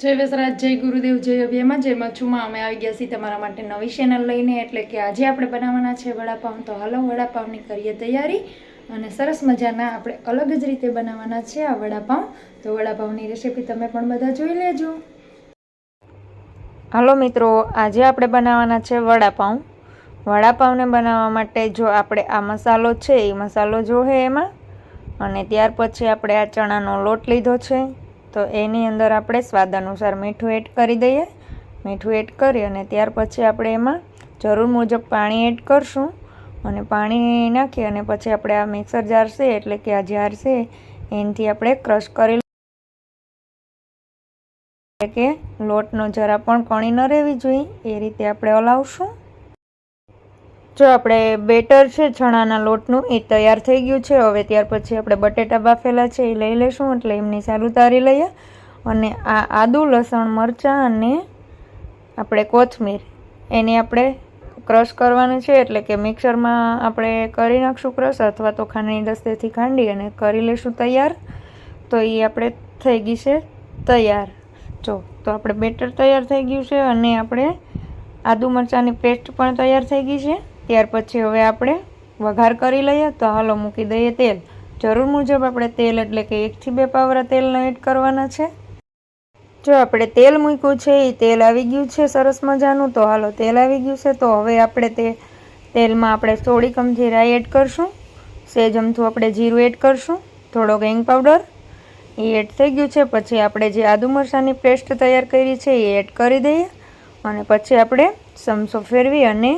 જય વસરાજ, જય ગુરુદેવ, જય અભિયામાં જય મચ્છુમાં. અમે આવી ગયા છીએ તમારા માટે નવી ચેનલ લઈને, એટલે કે આજે આપણે બનાવવાના છે વડાપાઉં. તો હાલો, વડાપાઉંની કરીએ તૈયારી અને સરસ મજાના આપણે અલગ જ રીતે બનાવવાના છે આ વડાપાઉં. તો વડાપાઉંની રેસીપી તમે પણ બધા જોઈ લેજો. હાલો મિત્રો, આજે આપણે બનાવવાના છે વડાપાઉં. વડાપાઉંને બનાવવા માટે જો આપણે આ મસાલો છે, એ મસાલો જોહે એમાં. અને ત્યાર પછી આપણે આ ચણાનો લોટ લીધો છે. તો એની અંદર આપણે સ્વાદ અનુસાર મીઠું એડ કરી દઈએ. મીઠું એડ કરી અને ત્યાર પછી આપણે એમાં જરૂર મુજબ પાણી એડ કરશું. અને પાણી નાખી અને પછી આપણે આ મિક્સર જાર છે, એટલે કે આ જાર છે, એનાથી આપણે ક્રશ કરી એટલે કે લોટનો જરા પણ કણી ન રહેવી જોઈએ, એ રીતે આપણે હલાવશું જો આપણે બેટર છે ચણાના લોટનું, એ તૈયાર થઈ ગયું છે. હવે ત્યાર પછી આપણે બટેટા બાફેલા છે એ લઈ લઈશું એટલે એમની સારું તારી લઈએ. અને આ આદુ, લસણ, મરચાં અને આપણે કોથમીર, એને આપણે ક્રશ કરવાનું છે, એટલે કે મિક્સરમાં આપણે કરી નાખશું ક્રશ, અથવા તો ખાંડની દસ્તેથી ખાંડી અને કરી લઈશું તૈયાર. તો એ આપણે થઈ ગઈ છે તૈયાર. જો, તો આપણે બેટર તૈયાર થઈ ગયું છે અને આપણે આદુ મરચાંની પેસ્ટ પણ તૈયાર થઈ ગઈ છે. ત્યાર પછી હવે આપણે વઘાર કરી લઈએ તો હાલો મૂકી દઈએ તેલ. જરૂર મુજબ આપણે તેલ એટલે કે એકથી બે પાવરા તેલનો એડ કરવાના છે. જો આપણે તેલ મૂક્યું છે એ તેલ આવી ગયું છે સરસ મજાનું, તો હાલો તેલ આવી ગયું છે, તો હવે આપણે તે તેલમાં આપણે સોળી કમથી રાઈ એડ કરશું. સેજ અમથું આપણે જીરું એડ કરશું થોડો ગેંગ પાવડર. એ એડ થઈ ગયું છે, પછી આપણે જે આદુ મરચાંની પેસ્ટ તૈયાર કરી છે એ એડ કરી દઈએ. અને પછી આપણે સમસો ફેરવી અને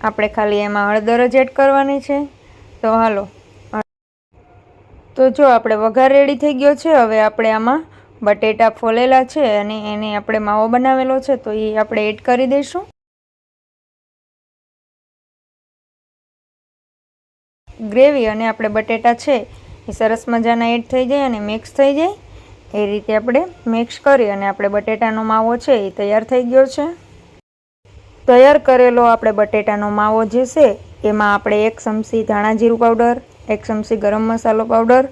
આપણે ખાલી એમાં હળદર જ એડ કરવાની છે. તો હાલો. તો જો આપણે વઘાર રેડી થઈ ગયો છે, હવે આપણે આમાં બટેટા ફોલેલા છે અને એને આપણે માવો બનાવેલો છે, તો એ આપણે એડ કરી દઈશું. ગ્રેવી અને આપણે બટેટા છે, એ સરસ મજાના એડ થઈ જાય અને મિક્સ થઈ જાય. એ રીતે આપણે મિક્સ કરી અને આપણે બટેટાનો માવો છે, એ તૈયાર થઈ ગયો છે. તૈયાર કરેલો આપણે બટેટાનો માવો જે છે, એમાં આપણે એક ચમચી ધાણા જીરું પાવડર, એક ચમચી ગરમ મસાલો પાવડર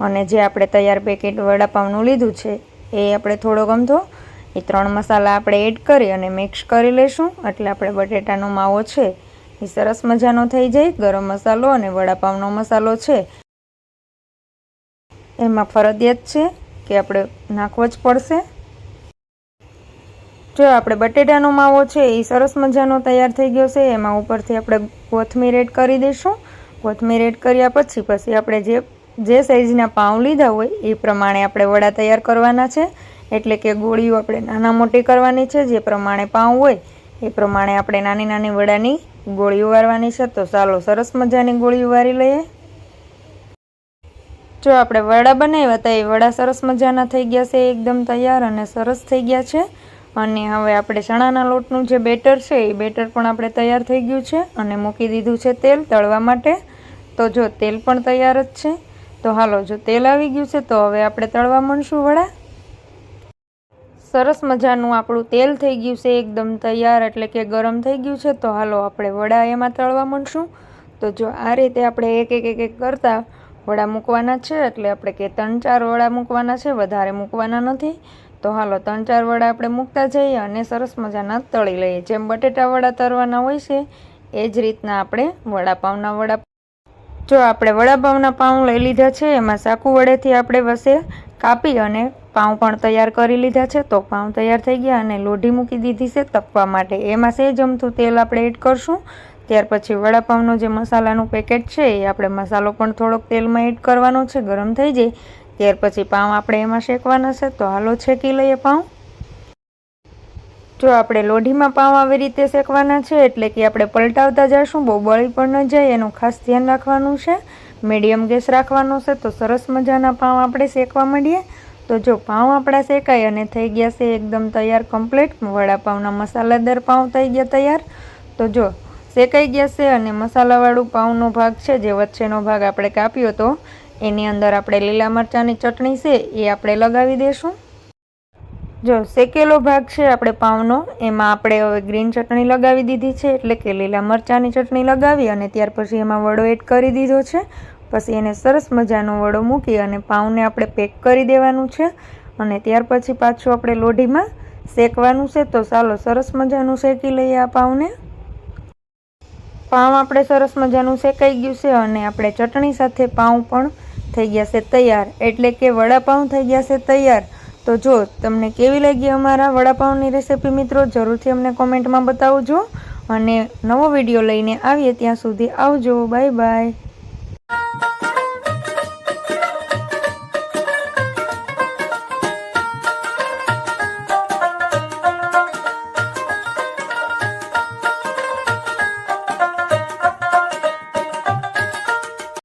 અને જે આપણે તૈયાર પેકેટ વડાપાવનું લીધું છે, એ આપણે થોડો ગમતો, એ ત્રણ મસાલા આપણે એડ કરી અને મિક્સ કરી લઈશું એટલે આપણે બટેટાનો માવો છે, એ સરસ મજાનો થઈ જાય. ગરમ મસાલો અને વડાપાવનો મસાલો છે. એમાં ફરજિયાત છે કે આપણે નાખવો જ પડશે. જો આપણે બટેટાનો માવો છે એ સરસ મજાનો તૈયાર થઈ ગયો છે. એમાં ઉપરથી આપણે કોથમીર એડ કરી દઈશું. કોથમીર એડ કર્યા પછી પછી આપણે જે જે સાઇઝના પાઉં લીધા હોય એ પ્રમાણે આપણે વડા તૈયાર કરવાના છે. એટલે કે ગોળીઓ આપણે નાના મોટી કરવાની છે, જે પ્રમાણે પાઉં હોય, એ પ્રમાણે આપણે નાની નાની વડાની ગોળીઓ વારવાની છે. તો ચાલો, સરસ મજાની ગોળીઓ વારી લઈએ. જો આપણે વડા બનાવ્યા હતા, એ વડા સરસ મજાના થઈ ગયા છે, એકદમ તૈયાર અને સરસ થઈ ગયા છે. અને હવે આપણે ચણાના લોટનું જે બેટર છે, એ બેટર પણ આપણે તૈયાર થઈ ગયું છે અને મૂકી દીધું છે તેલ તળવા માટે. તો જો તેલ પણ તૈયાર જ છે, તો હાલો જો તેલ આવી ગયું છે, તો હવે આપણે તળવા માંડશું વડા. સરસ મજાનું આપણું તેલ થઈ ગયું છે, એકદમ તૈયાર એટલે કે ગરમ થઈ ગયું છે, તો હાલો આપણે વડા એમાં તળવા માંડશું. તો જો આ રીતે આપણે એક એક એક કરતાં વડા મૂકવાના છે, એટલે આપણે કે ત્રણ ચાર વડા મૂકવાના છે, વધારે મૂકવાના નથી. તો હાલો, ત્રણ ચાર વડા આપણે મૂકતા જઈએ અને સરસ મજાના તળી લઈએ. જેમ બટેટા વડા તરવાના હોય છે, એ જ રીતના આપણે વડાપાઉંના વડા જો આપણે વડાપાઉંના પાઉં લઈ લીધા છે, એમાં સાકુ વડેથી આપણે વસે કાપી અને પાઉં પણ તૈયાર કરી લીધા છે, તો પાઉં તૈયાર થઈ ગયા અને લોઢી મૂકી દીધી છે તપવા માટે. એમાં સેજ જમથું તેલ આપણે એડ કરશું. ત્યાર પછી વડાપાઉંનો જે મસાલાનું પેકેટ છે, એ આપણે મસાલો પણ થોડોક તેલમાં એડ કરવાનો છે, ગરમ થઈ જાય. ત્યાર પછી પાઉં આપણે એમાં શેકવાના છે, તો હાલો શેકી લઈએ પાઉં. જો આપણે લોઢીમાં પાઉં આવી રીતે શેકવાના છે, એટલે કે આપણે પલટાવતા જઈશું બહુ બળી પણ ન જાય, એનું ખાસ ધ્યાન રાખવાનું છે. મીડિયમ ગેસ રાખવાનો છે, તો સરસ મજાના પાઉં આપણે શેકવા માંડીએ. તો જો પાઉં આપણા શેકાય અને થઈ ગયા છે, એકદમ તૈયાર કમ્પ્લીટ વડાપાઉંના મસાલાદાર પાઉં થઈ ગયા તૈયાર. તો જો શેકાઈ ગયા છે અને મસાલાવાળું પાઉંનો ભાગ છે જે વચ્ચેનો ભાગ આપણે કાપ્યો તો એની અંદર આપણે લીલા મરચાંની ચટણી છે એ આપણે લગાવી દઈશું જો શેકેલો ભાગ છે આપણે પાઉંનો, એમાં આપણે હવે ગ્રીન ચટણી લગાવી દીધી છે એટલે કે લીલા મરચાંની ચટણી લગાવી અને ત્યાર પછી એમાં વડો એડ કરી દીધો છે. પછી એને સરસ મજાનો વડો મૂકી અને પાઉંને આપણે પેક કરી દેવાનું છે અને ત્યાર પછી પાછું આપણે લોઢીમાં શેકવાનું છે તો ચાલો સરસ મજાનું શેકી લઈએ આ પાઉંને. પાઉં આપણે સરસ મજાનું શેકાઈ ગયું છે અને આપણે ચટણી સાથે પાઉં પણ થઈ ગયા છે તૈયાર. એટલે કે વડાપાઉં થઈ ગયા છે તૈયાર. તો જો, તમને કેવી લાગી અમારા વડાપાઉંની રેસીપી મિત્રો? જરૂરથી અમને કોમેન્ટમાં બતાવજો. અને નવો વીડિયો લઈને આવીએ ત્યાં સુધી આવજો. Bye bye.